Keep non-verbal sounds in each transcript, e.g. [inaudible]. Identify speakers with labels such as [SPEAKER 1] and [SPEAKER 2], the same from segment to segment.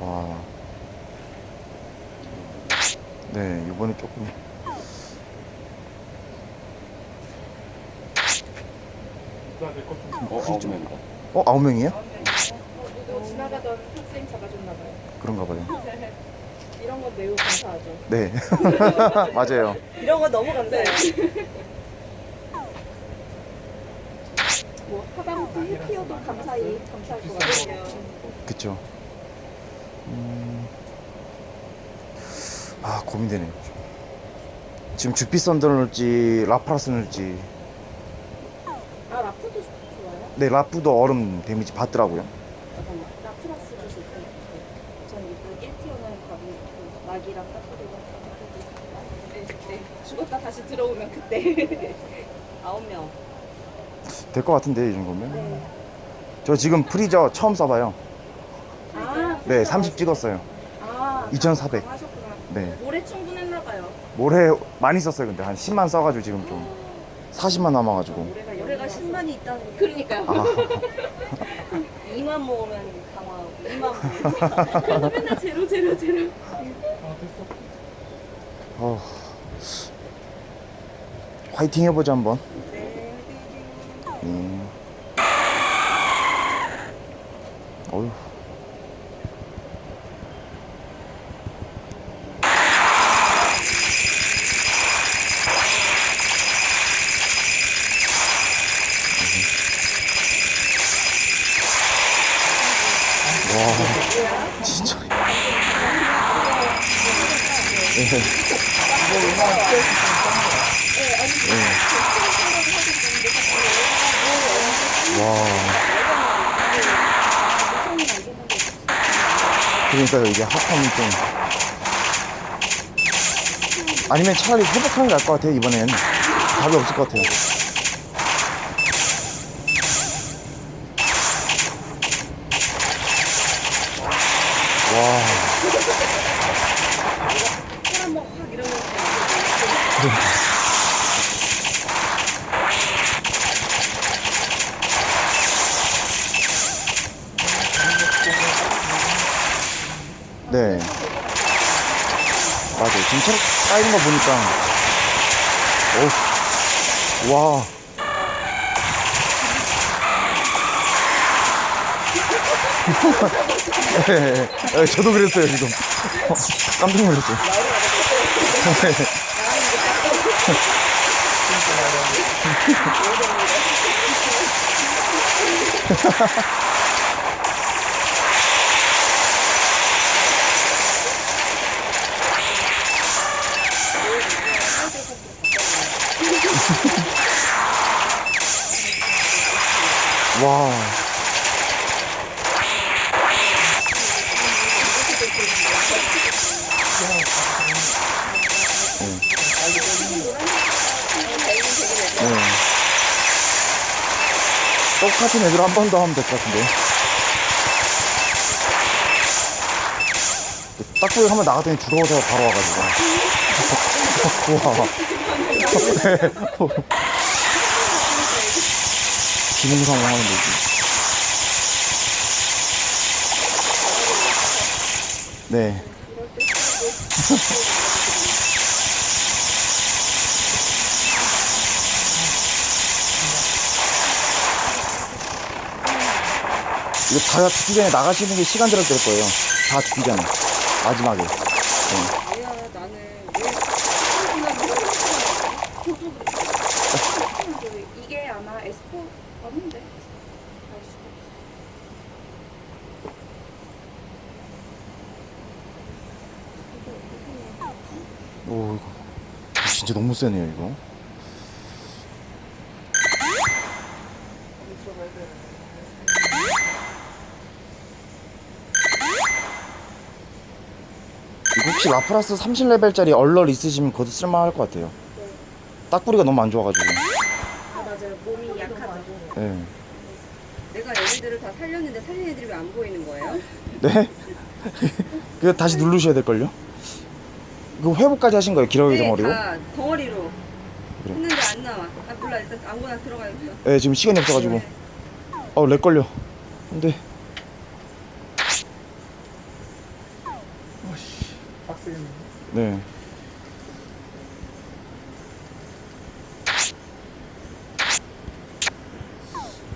[SPEAKER 1] 와. 네, 이번에 조금.
[SPEAKER 2] 어, 아홉 명.
[SPEAKER 1] 어, 아홉 명이에요?
[SPEAKER 3] 어, 지나가던 학생 잡아줬나 봐요.
[SPEAKER 1] 그런가 봐요. [laughs] 네.
[SPEAKER 3] 이런 건 매우 감사하죠.
[SPEAKER 1] 네. [laughs] 맞아요.
[SPEAKER 4] 이런 건 너무 감사해요. 네.
[SPEAKER 3] 뭐 하다못해 피어도 감사히 감사할 것 같아요.
[SPEAKER 1] 그쵸. 음... 아 고민되네요. 지금 주피 썬더 넣을지 라프라스 넣을지.
[SPEAKER 3] 아 라프도 좋아요?
[SPEAKER 1] 네, 라프도 얼음 데미지 받더라고요.
[SPEAKER 3] 잠깐만 라프라스도 좋고 전 이거 1티어는 가고 그 네, 네. 죽었다 다시 들어오면 그때 [laughs]
[SPEAKER 4] 아홉 명.
[SPEAKER 1] 될 것 같은데 이 정도면.
[SPEAKER 3] 네.
[SPEAKER 1] 저 지금 프리저 처음 써봐요.
[SPEAKER 3] 아,
[SPEAKER 1] 네, 30 찍었어요.
[SPEAKER 3] 아
[SPEAKER 1] 2,400.
[SPEAKER 3] 하셨구나.
[SPEAKER 1] 네.
[SPEAKER 3] 모래 충분했나 봐요.
[SPEAKER 1] 모래 많이 썼어요. 근데 한 10만 써가지고 지금 좀 40만 남아가지고.
[SPEAKER 3] 모래가
[SPEAKER 4] 올해가
[SPEAKER 3] 여기가
[SPEAKER 4] 10만이 있다는 거.
[SPEAKER 3] 그러니까요.
[SPEAKER 1] 아, [laughs]
[SPEAKER 4] 2만 모으면 강화하고 2만 [laughs]
[SPEAKER 3] 그래서 맨날 제로 제로 제로.
[SPEAKER 1] 어. 화이팅 해보자 한번. 네. 어휴. 와, 진짜. 와. 그러니까요, 이게 합하면 좀. 아니면 차라리 회복하는 게 나을 것 같아요, 이번엔. 답이 없을 것 같아요. 와.
[SPEAKER 4] 한번 확 이러면
[SPEAKER 1] 네. 맞아요. 지금 체력 쌓이는 거 보니까. 어우. 와. 네, [laughs] 네, 저도 그랬어요, 지금. [laughs] 깜짝 놀랐어요. [laughs] 와. 네. 똑같은 애들 한 번 더 하면 될 것 같은데. 딱 보기 한번 나갔더니 들어오자 바로 와가지고. [laughs] [laughs] 기능성 하면 되지. 네. [laughs] 이거 다 죽기 전에 나가시는 게 시간 될 거예요. 다 죽기 전에. 마지막에. 네.
[SPEAKER 4] 뭐야 나는 왜
[SPEAKER 3] 저도 그랬어요. 이게 아마 에스포 맞는데. 알 수가 없어.
[SPEAKER 1] 오, 이거. 진짜 너무 세네요, 이거. 이거 혹시 라프라스 30레벨짜리 얼럴 있으시면 그것도 쓸만할 것 같아요. 딱뿌리가 너무 안 좋아가지고.
[SPEAKER 3] 아 맞아요. 몸이 약하죠.
[SPEAKER 1] 네.
[SPEAKER 4] 내가 얘네들을 다 살렸는데 살린 애들이 왜 안 보이는 거예요?
[SPEAKER 1] 네? [laughs] 그거 다시 누르셔야 될걸요? 그 회복까지 하신 거예요? 기러기 네, 덩어리로?
[SPEAKER 4] 다 덩어리로
[SPEAKER 1] 그래.
[SPEAKER 4] 했는데 안 나와. 아 몰라 일단 아무거나 들어가야 돼요.
[SPEAKER 1] 네, 지금 시간이 없어가지고. 어, 렉 걸려. 안 돼.
[SPEAKER 2] 빡세겠네.
[SPEAKER 1] 네.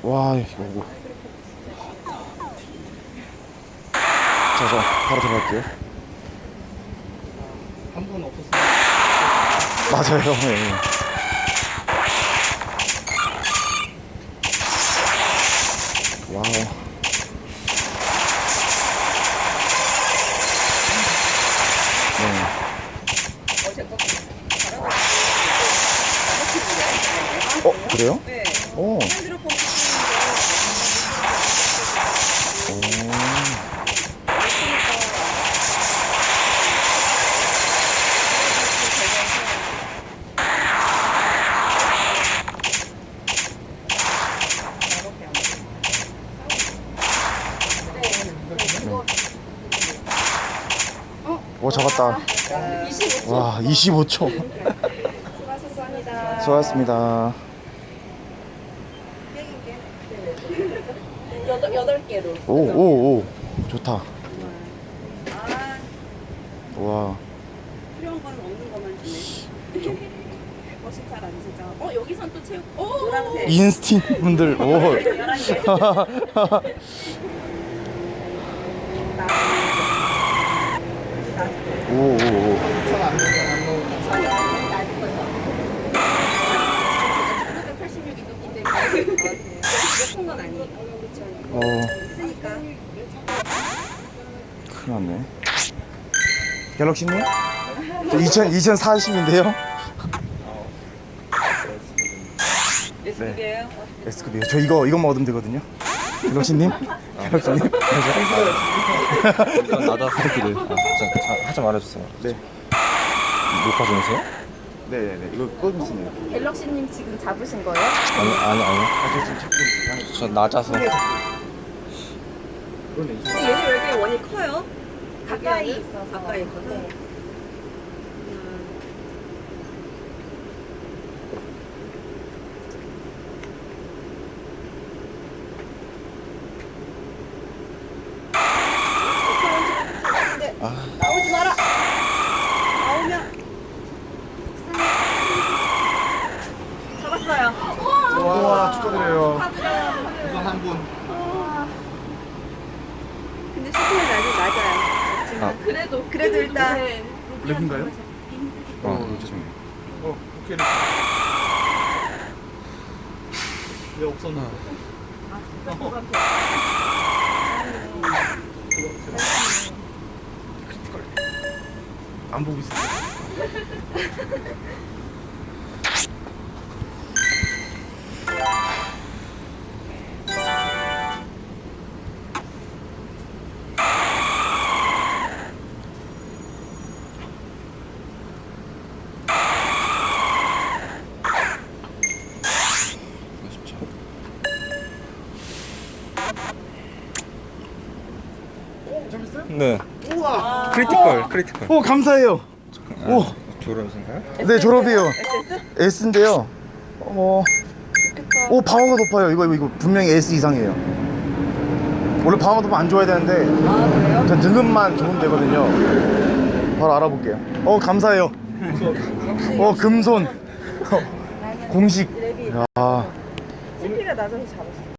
[SPEAKER 1] 와, 이거. 뭐. 자, 자, 바로 들어갈게요.
[SPEAKER 2] 분 없었으면
[SPEAKER 1] 맞아요 네. 와우 네.
[SPEAKER 4] 어
[SPEAKER 1] 그래요? 오 잡았다
[SPEAKER 3] 25초.
[SPEAKER 1] 와 25초
[SPEAKER 3] 수고하셨습니다.
[SPEAKER 1] 수고하셨습니다
[SPEAKER 3] 여덟, 여덟 개로.
[SPEAKER 1] 오 오 오 좋다
[SPEAKER 4] 아,
[SPEAKER 1] 와
[SPEAKER 4] 필요한 거는 없는 것만 주네.
[SPEAKER 3] 멋이 잘 안 지죠. 어, 여기선 또 체육. 오!
[SPEAKER 4] 노란색.
[SPEAKER 1] 인스팅 분들 오 [laughs]
[SPEAKER 4] 11개. [laughs] [laughs]
[SPEAKER 1] 오 오오
[SPEAKER 2] 천안 넣으면 안 넣으면
[SPEAKER 3] 986이 떴기 때문에. 몇푼 건 아니에요.
[SPEAKER 1] 어. 큰일 났네 갤럭시님? 2000, 2040인데요?
[SPEAKER 4] 예스급이에요.
[SPEAKER 1] S급이에요 저 이거 이것만 얻으면 되거든요 갤럭시님? 갤럭시님?
[SPEAKER 5] 일단. 아, 진짜 하지 말아주세요.
[SPEAKER 1] 네
[SPEAKER 5] 녹화 중이세요?
[SPEAKER 1] 네네네 이거 꺼주세요
[SPEAKER 3] 갤럭시님 지금 잡으신 거예요?
[SPEAKER 5] 아니 아니 아니.
[SPEAKER 1] 아 저 지금 찾고
[SPEAKER 5] 저 낮아서.
[SPEAKER 1] 그러네
[SPEAKER 4] 근데 얘는 왜 이렇게 원이 커요?
[SPEAKER 3] 가까이? 있어서.
[SPEAKER 4] 가까이 있어서.
[SPEAKER 3] 네.
[SPEAKER 4] 음. 나오지 마라. 나오면 잡았어요.
[SPEAKER 1] 와 축하드려요
[SPEAKER 2] 우선 한 분
[SPEAKER 4] 근데 시간이 아직 낮아요.
[SPEAKER 5] 아.
[SPEAKER 3] 그래도
[SPEAKER 4] 그래도 일단
[SPEAKER 3] 네.
[SPEAKER 1] 랩인가요?
[SPEAKER 5] 어, 죄송해요.
[SPEAKER 2] 어 오케이를 왜 없었나
[SPEAKER 1] 안 보고 있어요
[SPEAKER 5] 쉽죠. 네. 크리티컬 크리티컬.
[SPEAKER 1] 오 감사해요. 오.
[SPEAKER 5] 졸업생가요?
[SPEAKER 1] 네 졸업이에요. S인데요. 어... 오 방어가 높아요. 이거 이거, 이거 분명히 S 이상이에요. 원래 방어가 높으면 안 좋아야 되는데
[SPEAKER 4] 아 그래요?
[SPEAKER 1] 전 등급만 좋으면 되거든요. 바로 알아볼게요. 어 감사해요. 어 금손. 어, [laughs] 공식. 야.
[SPEAKER 3] CP가 낮아서 잡았어요.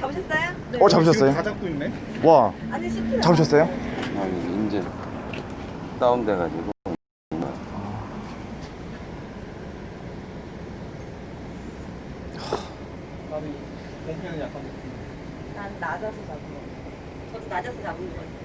[SPEAKER 4] 잡으셨어요?
[SPEAKER 1] 어 잡으셨어요?
[SPEAKER 2] 다 잡고 있네.
[SPEAKER 1] 와.
[SPEAKER 3] 아니 CP
[SPEAKER 1] 잡으셨어요?
[SPEAKER 5] 아니 이제 다운돼가지고.
[SPEAKER 2] 약간
[SPEAKER 3] 난 낮아서 잡은 거.
[SPEAKER 4] 저도 낮아서 잡은 거.